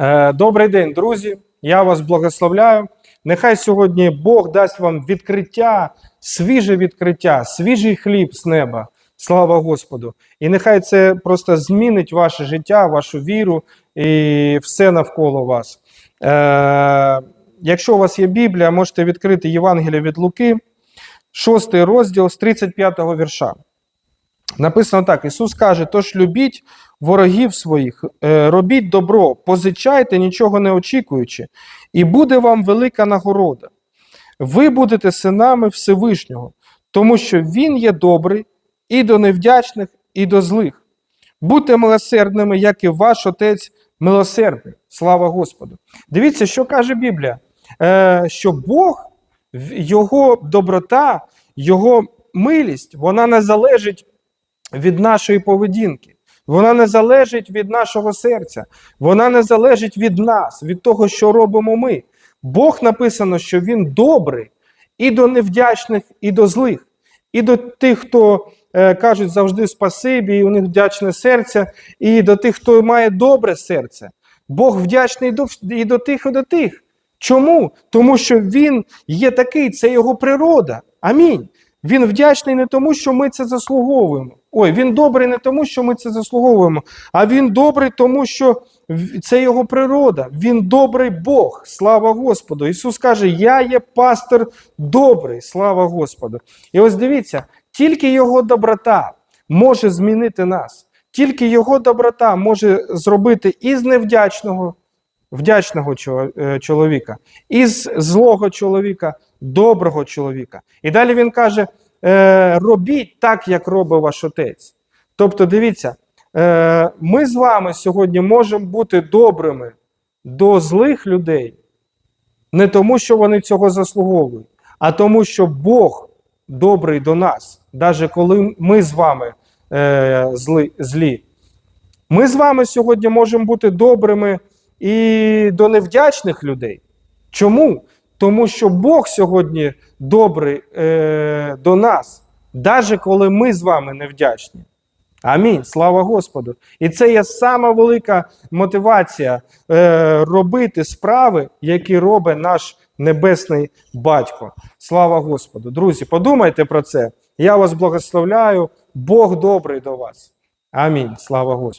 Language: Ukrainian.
Е, Добрий день, друзі. Я вас благословляю. Нехай сьогодні Бог дасть вам відкриття, свіже відкриття, свіжий хліб з неба. Слава Господу! І нехай це просто змінить ваше життя, вашу віру і все навколо вас. Е, якщо у вас є Біблія, можете відкрити Євангеліє від Луки, 6 розділ з 35 вірша. Написано так: Ісус каже: тож любіть ворогів своїх, е, робіть добро, позичайте, нічого не очікуючи, і буде вам велика нагорода. Ви будете синами Всевишнього, тому що Він є добрий і до невдячних, і до злих. Будьте милосердними, як і ваш Отець милосердний. Слава Господу. Дивіться, що каже Біблія: е, що Бог, Його доброта, Його милість, вона не залежить від нашої поведінки. Вона не залежить від нашого серця, вона не залежить від нас, від того, що робимо ми. Бог написано, що Він добрий і до невдячних, і до злих, і до тих, хто е, кажуть завжди спасибі, і у них вдячне серце, і до тих, хто має добре серце. Бог вдячний до, і до тих, і до тих. Чому? Тому що Він є такий, це його природа. Амінь. Він вдячний не тому, що ми це заслуговуємо. Ой, він добрий не тому, що ми це заслуговуємо, а він добрий, тому що це його природа. Він добрий Бог. Слава Господу. Ісус каже: Я є пастир добрий, слава Господу. І ось дивіться, тільки Його доброта може змінити нас. Тільки Його доброта може зробити із невдячного вдячного е, чоловіка, із злого чоловіка, доброго чоловіка. І далі він каже: е, робіть так, як робить ваш отець. Тобто, дивіться, е, ми з вами сьогодні можемо бути добрими до злих людей, не тому, що вони цього заслуговують, а тому, що Бог добрий до нас, навіть коли ми з вами е, зли, злі. Ми з вами сьогодні можемо бути добрими і до невдячних людей. Чому? Тому що Бог сьогодні добрий е, до нас, навіть коли ми з вами невдячні. Амінь. Слава Господу. І це є сама велика мотивація е, робити справи, які робить наш небесний батько. Слава Господу. Друзі, подумайте про це. Я вас благословляю. Бог добрий до вас. Амінь. Слава Господу.